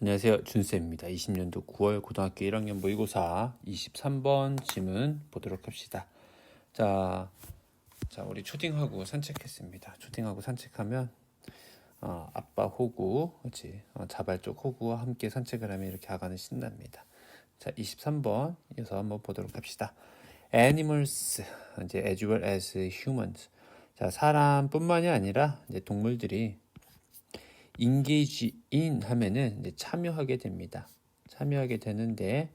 안녕하세요. 준쌤입니다. 20년도 9월 고등학교 1학년 모의고사 23번 지문 보도록 합시다. 자, 자 우리 초딩하고 산책했습니다. 초딩하고 산책하면 어, 아빠 호구, 그렇지? 어, 자발적 호구와 함께 산책을 하면 이렇게 아가는 신납니다. 자, 23번 이어서 한번 보도록 합시다. Animals, 이제 as well as humans. 자, 사람뿐만이 아니라 이제 동물들이 engage in 하면은 참여하게 됩니다. 참여하게 되는데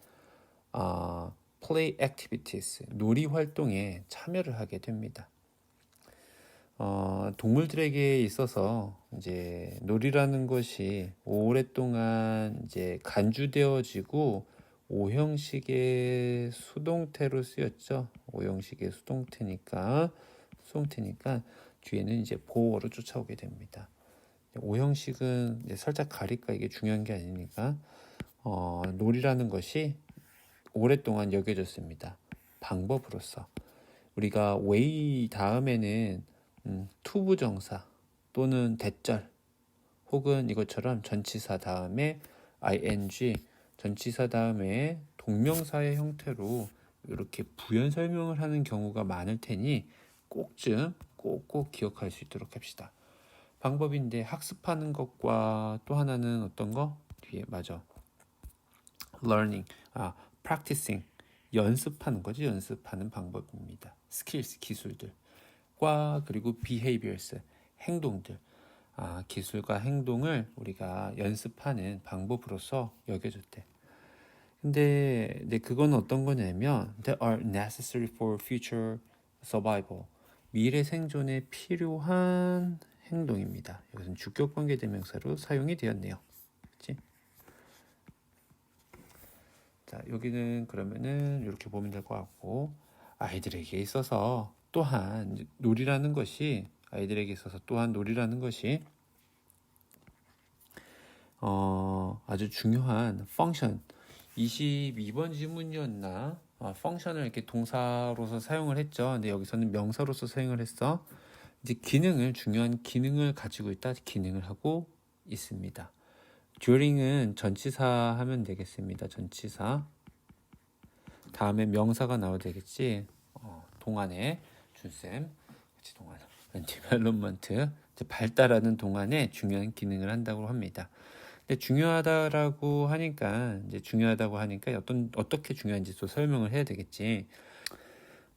어, play activities 놀이 활동에 참여를 하게 됩니다. 어, 동물들에게 있어서 이제 놀이라는 것이 오랫동안 이제 간주되어지고 오형식의 수동태로 쓰였죠. 오형식의 수동태니까 수동태니까 뒤에는 이제 보어로 쫓아오게 됩니다. 오형식은 이제 살짝 가릴까 이게 중요한 게 아니니까 어, 놀이라는 것이 오랫동안 여겨졌습니다. 방법으로서 우리가 way 다음에는 음, 투부정사 또는 대절 혹은 이것처럼 전치사 다음에 ing 전치사 다음에 동명사의 형태로 이렇게 부연 설명을 하는 경우가 많을 테니 꼭 좀 꼭꼭 기억할 수 있도록 합시다. 방법인데 학습하는 것과 또 하나는 어떤 거? 뒤에 맞아. learning. 아 practicing. 연습하는 거지 연습하는 방법입니다. skills 기술들과 그리고 behaviors 행동들. 아 기술과 행동을 우리가 연습하는 방법으로서 여겨졌대. 근데 근데 그건 어떤 거냐면 they are necessary for future survival. 미래 생존에 필요한 행동입니다. 여기서는 주격 관계 대명사로 사용이 되었네요. 그치? 자, 여기는 그러면은 이렇게 보면 될 것 같고 아이들에게 있어서 또한 놀이라는 것이 아이들에게 있어서 또한 놀이라는 것이 어, 아주 중요한 펑션 22번 지문이었나 어, 펑션을 이렇게 동사로서 사용을 했죠. 근데 여기서는 명사로서 사용을 했어. 이제 기능을 중요한 기능을 가지고 있다 기능을 하고 있습니다. during은 전치사 하면 되겠습니다. 전치사 다음에 명사가 나와야 되겠지. 어, 동안에 준쌤 같이 동안 디벨롭먼트 발달하는 동안에 중요한 기능을 한다고 합니다. 근데 중요하다라고 하니까 이제 중요하다고 하니까 어떤 어떻게 중요한지 또 설명을 해야 되겠지.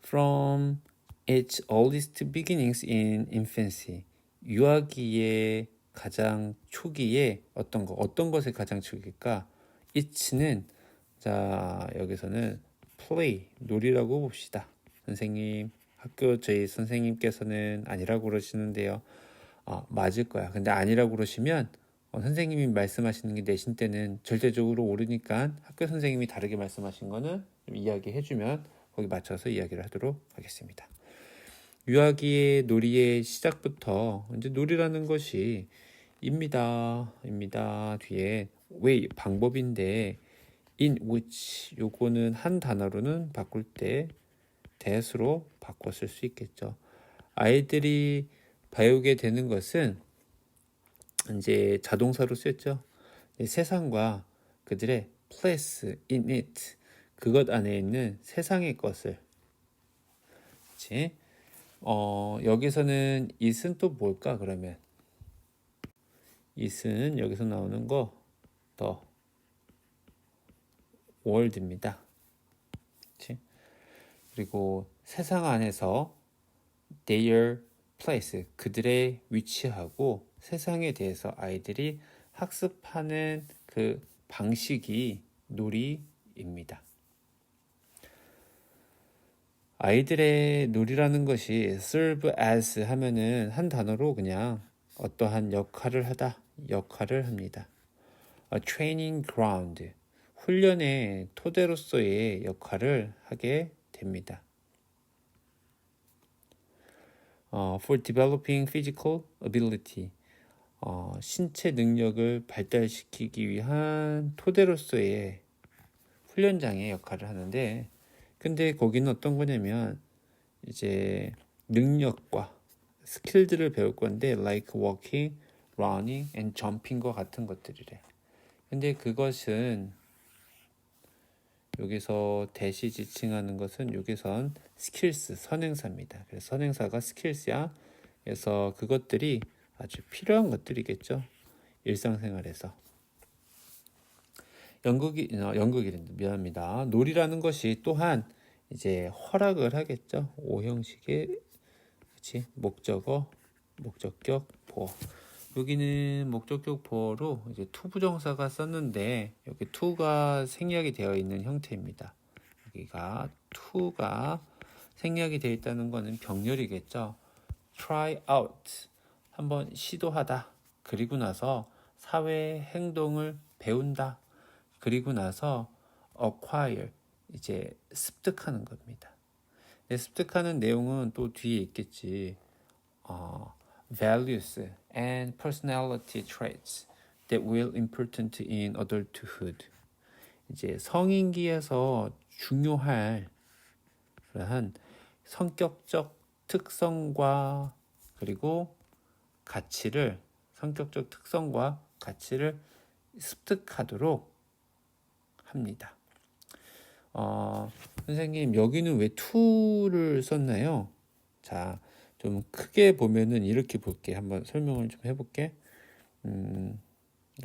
From its earliest beginnings in infancy. 유아기의 가장 초기에 어떤 거, 어떤 것의 가장 초기일까? it는 자 여기서는 play 놀이라고 봅시다. 선생님 학교 저희 선생님께서는 아니라고 그러시는데요. 어, 맞을 거야. 근데 아니라고 그러시면 어, 선생님이 말씀하시는 게 내신 때는 절대적으로 옳으니까 학교 선생님이 다르게 말씀하신 거는 좀 이야기해주면 거기 맞춰서 이야기를 하도록 하겠습니다. 유아기의 놀이의 시작부터 이제 놀이라는 것이 입니다. 입니다. 뒤에 way 방법인데 in which 요거는 한 단어로는 바꿀 때 that으로 쓸수 있겠죠. 아이들이 배우게 되는 것은 이제 자동사로 쓰였죠. 세상과 그들의 place in it 그것 안에 있는 세상의 것을 그치? 어, 여기서는 it은 또 뭘까 그러면 it은 여기서 나오는 거더 world입니다. 그치? 그리고 세상 안에서 their place 그들의 위치하고 세상에 대해서 아이들이 학습하는 그 방식이 놀이입니다. 아이들의 놀이라는 것이 serve as 하면은 한 단어로 그냥 어떠한 역할을 하다 역할을 합니다. A training ground 훈련의 토대로서의 역할을 하게 됩니다. 어, for developing physical ability 어, 신체 능력을 발달시키기 위한 토대로서의 훈련장의 역할을 하는데 근데 거기는 어떤 거냐면 이제 능력과 스킬들을 배울 건데 like walking, running and jumping과 같은 것들이래. 근데 그것은 여기서 대시 지칭하는 것은 여기선 skills 선행사입니다. 그래서 선행사가 skills야. 그래서 그것들이 아주 필요한 것들이겠죠. 일상생활에서. 연극이 어, 연극이란다. 미안합니다. 놀이라는 것이 또한 이제 허락을 하겠죠. 오형식의 그치 목적어, 목적격, 보어. 여기는 목적격 보어로 이제 투부정사가 썼는데 여기 투가 생략이 되어 있는 형태입니다. 여기가 투가 생략이 되어 있다는 것은 병렬이겠죠. try out 한번 시도하다. 그리고 나서 사회 행동을 배운다. 그리고 나서 acquire 이제 습득하는 겁니다. 네, 습득하는 내용은 또 뒤에 있겠지. 어, values and personality traits that will important in adulthood. 이제 성인기에서 중요할 그러한 성격적 특성과 그리고 가치를 성격적 특성과 가치를 습득하도록 합니다. 어, 선생님 여기는 왜 to를 썼나요? 자, 좀 크게 보면은 이렇게 볼게. 한번 설명을 좀 해볼게. 음,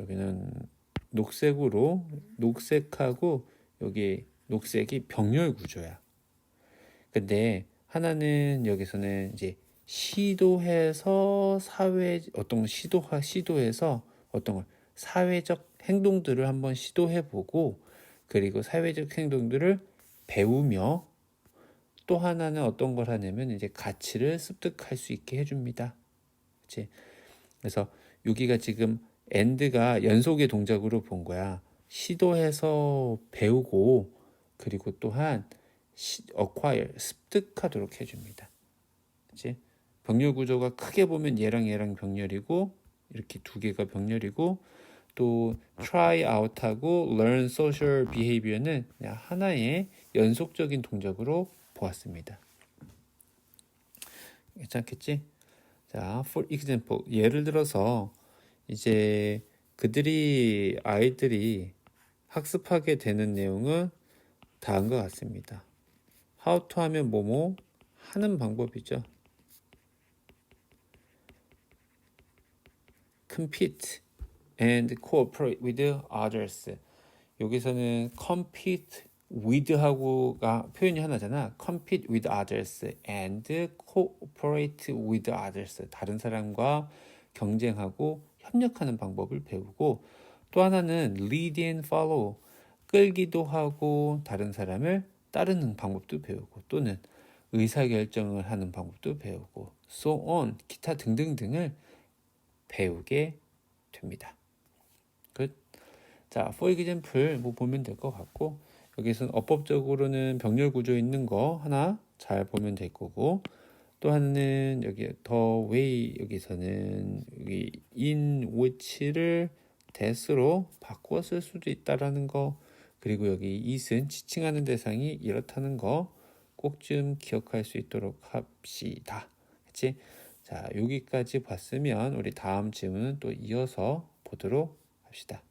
여기는 녹색으로 녹색하고 여기 녹색이 병렬 구조야. 근데 하나는 여기서는 이제 시도해서 사회 어떤 시도하 시도해서 어떤 걸 사회적 행동들을 한번 시도해 보고 그리고 사회적 행동들을 배우며 또 하나는 어떤 걸 하냐면 이제 가치를 습득할 수 있게 해줍니다. 그치? 그래서 여기가 지금 엔드가 연속의 동작으로 본 거야. 시도해서 배우고 그리고 또한 시, acquire 습득하도록 해줍니다. 그치? 병렬 구조가 크게 보면 얘랑 얘랑 병렬이고 이렇게 두 개가 병렬이고 또 try out하고 learn social behavior는 하나의 연속적인 동작으로 보았습니다. 괜찮겠지? 자, for example, 예를 들어서 이제 그들이 아이들이 학습하게 되는 내용은 다음과 같습니다. how to 하면 뭐뭐 하는 방법이죠. compete and cooperate with others. 여기서는 compete with하고가 표현이 하나잖아. compete with others and cooperate with others. 다른 사람과 경쟁하고 협력하는 방법을 배우고 또 하나는 lead and follow. 끌기도 하고 다른 사람을 따르는 방법도 배우고 또는 의사결정을 하는 방법도 배우고 so on 기타 등등등을 배우게 됩니다. 끝. 자, for example 뭐 보면 될 것 같고 여기서는 어법적으로는 병렬 구조 있는 거 하나 잘 보면 될 거고 또 하나는 여기 더 웨이 여기서는 여기 in which를 바꾸어 쓸 수도 있다라는 거 그리고 여기 it은 지칭하는 대상이 이렇다는 거 꼭 좀 기억할 수 있도록 합시다. 그치? 자, 여기까지 봤으면 우리 다음 질문은 또 이어서 보도록 합시다.